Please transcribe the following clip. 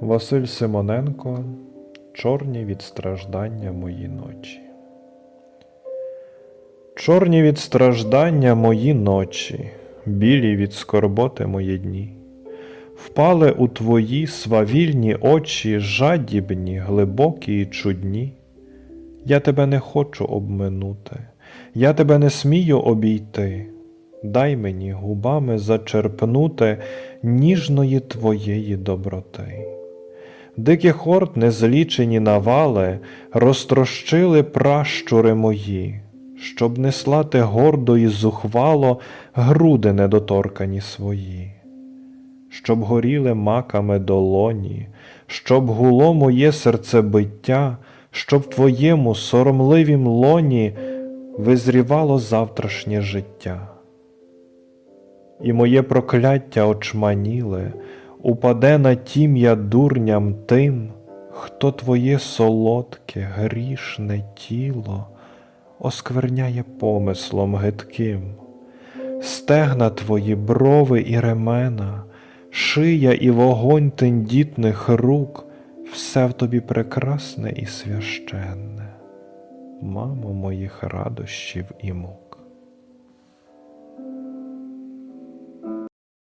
Василь Симоненко Чорні від страждання мої ночі. Чорні від страждання мої ночі, білі від скорботи мої дні. Впали у твої свавільні очі, жадібні, глибокі і чудні. Я тебе не хочу обминути, я тебе не смію обійти. Дай мені губами зачерпнути ніжної твоєї доброти. Диких орд незлічені навали розтрощили пращури мої, щоб не слати гордо і зухвало груди недоторкані свої, щоб горіли маками долоні, щоб гуло моє серцебиття, щоб твоєму соромливім лоні визрівало завтрашнє життя. І моє прокляття очманіле, упаде на тім'я дурням тим, хто твоє солодке, грішне тіло оскверняє помислом гидким. Стегна твої брови і ремена, шия і вогонь тендітних рук, все в тобі прекрасне і священне, мамо моїх радощів і мук.